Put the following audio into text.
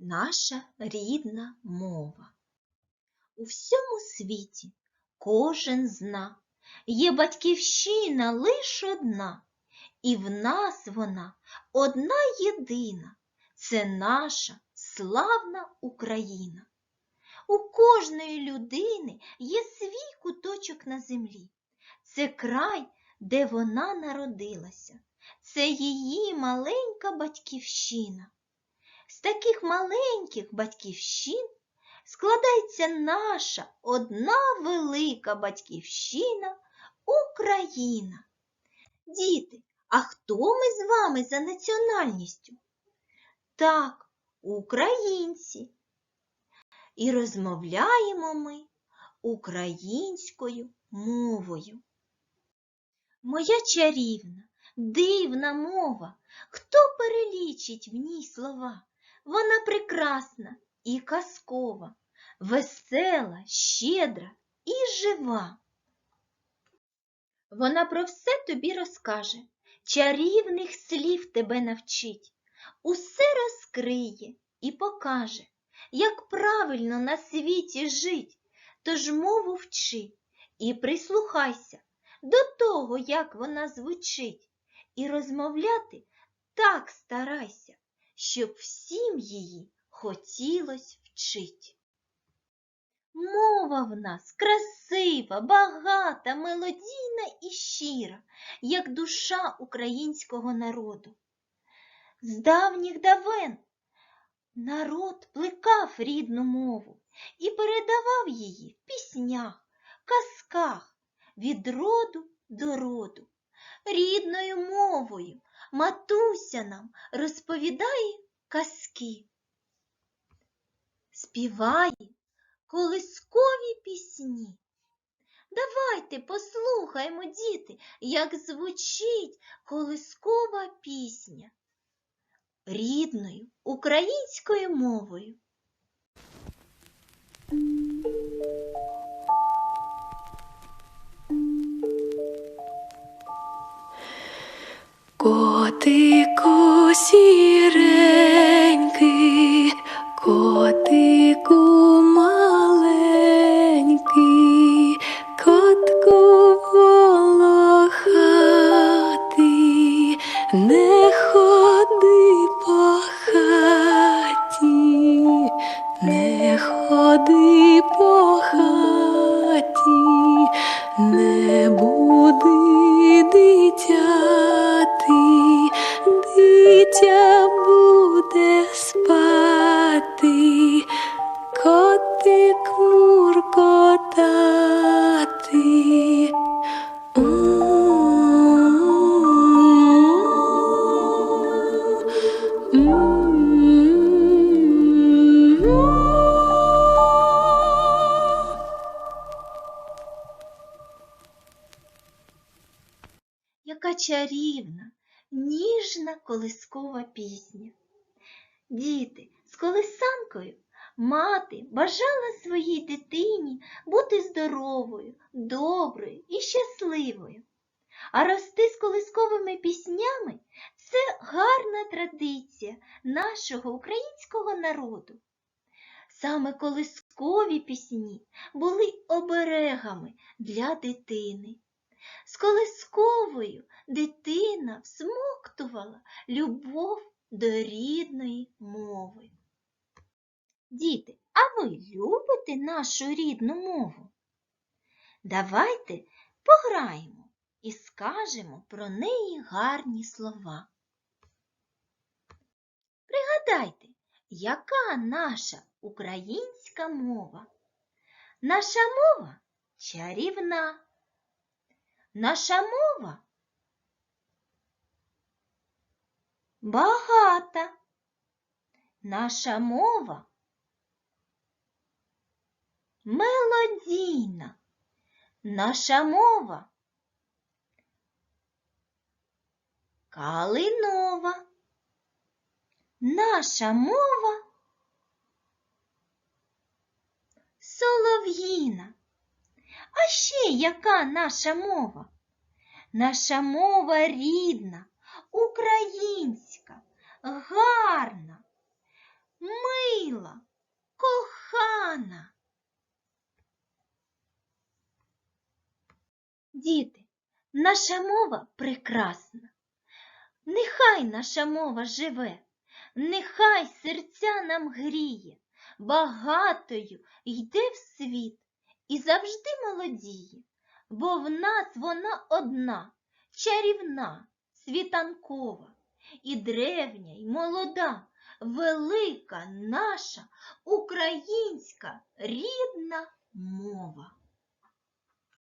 наша рідна мова. У всьому світі кожен зна, є батьківщина лиш одна, і в нас вона одна єдина, це наша славна Україна. У кожної людини є свій куточок на землі. Це край, де вона народилася, це її маленька батьківщина. З таких маленьких батьківщин складається наша одна велика батьківщина Україна. Діти, а хто ми з вами за національністю? Так, українці. І розмовляємо ми українською мовою. Моя чарівна, дивна мова, хто перелічить в ній слова? Вона прекрасна і казкова, весела, щедра і жива. Вона про все тобі розкаже, чарівних слів тебе навчить, усе розкриє і покаже, як правильно на світі жить, тож мову вчи і прислухайся до того, як вона звучить, і розмовляти так старайся, щоб всім її хотілось вчить. Мова в нас красива, багата, мелодійна і щира, як душа українського народу. З давніх давен народ плекав рідну мову і передавав її в піснях, казках від роду до роду. Рідною мовою матуся нам розповідає казки, співає колискові пісні. Давайте послухаймо, діти, як звучить колискова пісня рідною українською мовою. Котику сіренький, котику маленький, котку волохатий, не ходи по хаті, не ходи по хаті, не буди дитяти, дитя буде спати, котик муркотати. Яка чарівна, ніжна колискова пісня. Діти, з колисанкою мати бажала своїй дитині бути здоровою, доброю і щасливою. А рости з колисковими піснями це гарна традиція нашого українського народу. Саме колискові пісні були оберегами для дитини. З колисковою дитина всмоктувала любов до рідної мови. Діти, а ви любите нашу рідну мову? Давайте пограємо і скажемо про неї гарні слова. Пригадайте, яка наша українська мова? Наша мова чарівна. Наша мова багата. Наша мова мелодійна. Наша мова калинова. Наша мова солов'їна. А ще яка наша мова? Наша мова рідна, українська, гарна. Мила, кохана. Діти, наша мова прекрасна. Нехай наша мова живе, нехай серця нам гріє, багатою йде в світ і завжди молодіє, бо в нас вона одна, чарівна, світанкова, і древня, й молода, велика наша українська рідна мова.